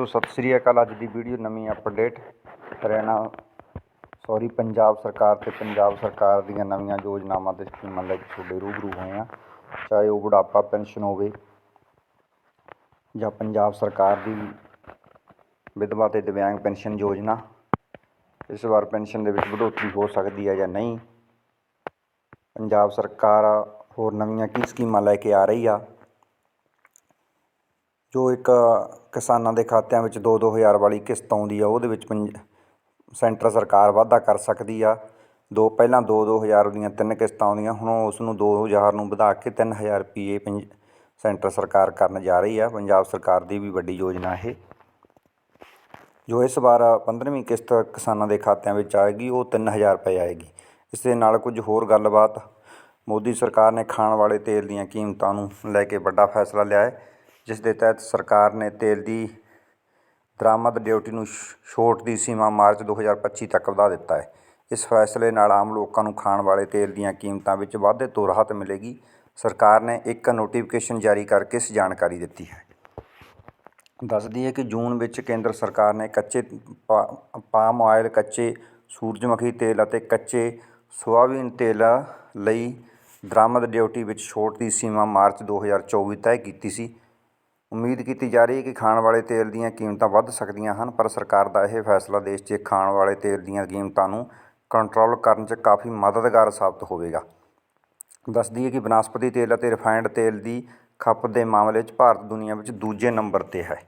ਦੋਸਤੋ, ਸਤਿ ਸ੍ਰੀ ਅਕਾਲ। ਅੱਜ ਦੀ ਵੀਡੀਓ ਨਵੀਂ ਅਪਡੇਟ। ਹਰਿਆਣਾ ਸੌਰੀ ਪੰਜਾਬ ਸਰਕਾਰ ਤੇ ਪੰਜਾਬ ਸਰਕਾਰ ਦੀਆਂ ਨਵੀਆਂ ਯੋਜਨਾਵਾਂ ਤੇ ਸਕੀਮਾਂ ਲੈ ਕੇ ਤੁਹਾਡੇ ਰੂਬਰੂ ਹੋਏ ਆ ਚਾਹੇ ਉਹ ਬੁਢਾਪਾ ਪੈਨਸ਼ਨ ਹੋਵੇ ਜਾਂ ਪੰਜਾਬ ਸਰਕਾਰ ਦੀ ਵਿਧਵਾ ਤੇ ਦਿਵਿਆਂਗ ਪੈਨਸ਼ਨ ਯੋਜਨਾ, ਇਸ ਵਾਰ ਪੈਨਸ਼ਨ ਦੇ ਵਿੱਚ ਵਧੋਤਰੀ ਹੋ ਸਕਦੀ ਹੈ ਜਾਂ ਨਹੀਂ। ਪੰਜਾਬ ਸਰਕਾਰ ਹੋਰ ਨਵੀਆਂ ਕੀ ਸਕੀਮਾਂ ਲੈ ਕੇ ਆ ਰਹੀ ਆ? ਜੋ ਇੱਕ ਕਿਸਾਨਾਂ ਦੇ ਖਾਤਿਆਂ ਵਿੱਚ ਦੋ ਦੋ ਹਜ਼ਾਰ ਵਾਲੀ ਕਿਸ਼ਤ ਆਉਂਦੀ ਆ, ਉਹਦੇ ਵਿੱਚ ਪੰਜ ਸੈਂਟਰ ਸਰਕਾਰ ਵਾਧਾ ਕਰ ਸਕਦੀ ਆ। ਦੋ, ਪਹਿਲਾਂ ਦੋ ਦੋ ਹਜ਼ਾਰ ਦੀਆਂ ਤਿੰਨ ਕਿਸ਼ਤਾਂ ਆਉਂਦੀਆਂ, ਹੁਣ ਉਸ ਨੂੰ ਦੋ ਹਜ਼ਾਰ ਨੂੰ ਵਧਾ ਕੇ ਤਿੰਨ ਹਜ਼ਾਰ ਰੁਪਈਏ ਪੰਜ ਸੈਂਟਰ ਸਰਕਾਰ ਕਰਨ ਜਾ ਰਹੀ ਆ। ਪੰਜਾਬ ਸਰਕਾਰ ਦੀ ਵੀ ਵੱਡੀ ਯੋਜਨਾ ਇਹ। ਜੋ ਇਸ ਵਾਰ 15ਵੀਂ ਕਿਸ਼ਤ ਕਿਸਾਨਾਂ ਦੇ ਖਾਤਿਆਂ ਵਿੱਚ ਆਏਗੀ, ਉਹ 3000 ਰੁਪਏ ਆਏਗੀ। ਇਸ ਦੇ ਨਾਲ ਕੁਝ ਹੋਰ ਗੱਲਬਾਤ। ਮੋਦੀ ਸਰਕਾਰ ਨੇ ਖਾਣ ਵਾਲੇ ਤੇਲ ਦੀਆਂ ਕੀਮਤਾਂ ਨੂੰ ਲੈ ਕੇ ਵੱਡਾ ਫੈਸਲਾ ਲਿਆ ਹੈ। ਜਿਸ ਦੇ ਤਹਿਤ ਸਰਕਾਰ ਨੇ ਤੇਲ ਦੀ ਦਰਾਮਦ ਡਿਊਟੀ ਨੂੰ ਛੋਟ ਦੀ ਸੀਮਾ ਮਾਰਚ 2025 ਤੱਕ ਵਧਾ ਦਿੱਤਾ ਹੈ। ਇਸ ਫੈਸਲੇ ਨਾਲ ਆਮ ਲੋਕਾਂ ਨੂੰ ਖਾਣ ਵਾਲੇ ਤੇਲ ਦੀਆਂ ਕੀਮਤਾਂ ਵਿੱਚ ਵਾਧੇ ਤੋਂ ਰਾਹਤ ਮਿਲੇਗੀ। ਸਰਕਾਰ ਨੇ ਇੱਕ ਨੋਟੀਫਿਕੇਸ਼ਨ ਜਾਰੀ ਕਰਕੇ ਇਸ ਜਾਣਕਾਰੀ ਦਿੱਤੀ ਹੈ। ਦੱਸਦੀ ਹੈ ਕਿ ਜੂਨ ਵਿੱਚ ਕੇਂਦਰ ਸਰਕਾਰ ਨੇ ਕੱਚੇ ਪਾ- ਪਾਮ ਆਇਲ, ਕੱਚੇ ਸੂਰਜਮੁਖੀ ਤੇਲ ਅਤੇ ਕੱਚੇ ਸੋਆਬੀਨ ਤੇਲ ਲਈ ਦਰਾਮਦ ਡਿਊਟੀ ਵਿੱਚ ਛੋਟ ਦੀ ਸੀਮਾ ਮਾਰਚ 2024 ਤੈਅ ਕੀਤੀ ਸੀ। ਉਮੀਦ ਕੀਤੀ ਜਾ ਰਹੀ ਹੈ ਕਿ ਖਾਣ ਵਾਲੇ ਤੇਲ ਦੀਆਂ ਕੀਮਤਾਂ ਵੱਧ ਸਕਦੀਆਂ ਹਨ, ਪਰ ਸਰਕਾਰ ਦਾ ਇਹ ਫੈਸਲਾ ਦੇਸ਼ 'ਚ ਖਾਣ ਵਾਲੇ ਤੇਲ ਦੀਆਂ ਕੀਮਤਾਂ ਨੂੰ ਕੰਟਰੋਲ ਕਰਨ 'ਚ ਕਾਫੀ ਮਦਦਗਾਰ ਸਾਬਤ ਹੋਵੇਗਾ। ਦੱਸਦੀ ਹੈ ਕਿ ਬਨਸਪਤੀ ਤੇਲ ਅਤੇ ਰਿਫਾਈਨਡ ਤੇਲ ਦੀ ਖਪਤ ਦੇ ਮਾਮਲੇ 'ਚ ਭਾਰਤ ਦੁਨੀਆ ਵਿੱਚ ਦੂਜੇ ਨੰਬਰ 'ਤੇ ਹੈ।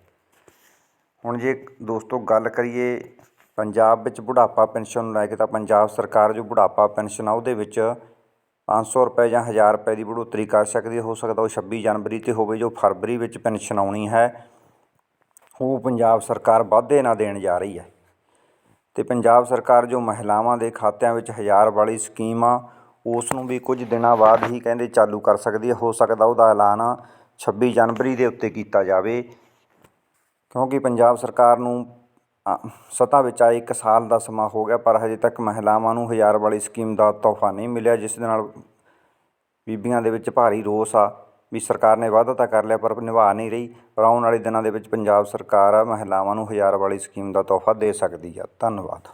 ਹੁਣ ਜੇ ਦੋਸਤੋ ਗੱਲ ਕਰੀਏ ਪੰਜਾਬ ਵਿੱਚ ਬੁਢਾਪਾ ਪੈਨਸ਼ਨ ਨੂੰ ਲੈ ਕੇ ਤਾਂ ਪੰਜਾਬ ਸਰਕਾਰ ਜੋ ਬੁਢਾਪਾ ਪੈਨਸ਼ਨ ਆ ਉਹਦੇ ਵਿੱਚ 500 ਰੁਪਏ ਜਾਂ 1000 ਰੁਪਏ ਦੀ ਬੜੋਤਰੀ ਕਰ ਸਕਦੀ ਹੋ। ਸਕਦਾ ਉਹ 26 ਜਨਵਰੀ ਤੇ ਹੋਵੇ ਜੋ ਫਰਵਰੀ ਵਿੱਚ ਪੈਨਸ਼ਨ ਆਉਣੀ ਹੈ। ਉਹ ਪੰਜਾਬ ਸਰਕਾਰ ਵਾਧੇ ਨਾ ਦੇਣ ਜਾ ਰਹੀ ਹੈ। ਤੇ ਪੰਜਾਬ ਸਰਕਾਰ ਜੋ ਮਹਿਲਾਵਾਂ ਦੇ ਖਾਤਿਆਂ ਵਿੱਚ 1000 ਵਾਲੀ ਸਕੀਮ ਆ ਉਸ ਨੂੰ ਵੀ ਕੁਝ ਦਿਨਾਂ ਬਾਅਦ ਹੀ ਕਹਿੰਦੇ ਚਾਲੂ ਕਰ ਸਕਦੀ ਹੈ। ਹੋ ਸਕਦਾ ਉਹਦਾ ਐਲਾਨ 26 ਜਨਵਰੀ ਦੇ ਉੱਤੇ ਕੀਤਾ ਜਾਵੇ। ਕਿਉਂਕਿ ਪੰਜਾਬ ਸਰਕਾਰ ਨੂੰ ਸੱਤਾ ਵਿੱਚ ਆਏ ਇੱਕ ਸਾਲ ਦਾ ਸਮਾਂ ਹੋ ਗਿਆ, ਪਰ ਹਜੇ ਤੱਕ ਮਹਿਲਾਵਾਂ ਨੂੰ ਹਜ਼ਾਰ ਵਾਲੀ ਸਕੀਮ ਦਾ ਤੋਹਫਾ ਨਹੀਂ ਮਿਲਿਆ, ਜਿਸ ਦੇ ਨਾਲ ਬੀਬੀਆਂ ਦੇ ਵਿੱਚ ਭਾਰੀ ਰੋਸ ਆ ਵੀ ਸਰਕਾਰ ਨੇ ਵਾਅਦਾ ਤਾਂ ਕਰ ਲਿਆ, ਪਰ ਨਿਭਾ ਨਹੀਂ ਰਹੀ। ਪਰ ਆਉਣ ਵਾਲੇ ਦਿਨਾਂ ਦੇ ਵਿੱਚ ਪੰਜਾਬ ਸਰਕਾਰ ਆ, ਮਹਿਲਾਵਾਂ ਨੂੰ ਹਜ਼ਾਰ ਵਾਲੀ ਸਕੀਮ ਦਾ ਤੋਹਫਾ ਦੇ ਸਕਦੀ ਆ। ਧੰਨਵਾਦ।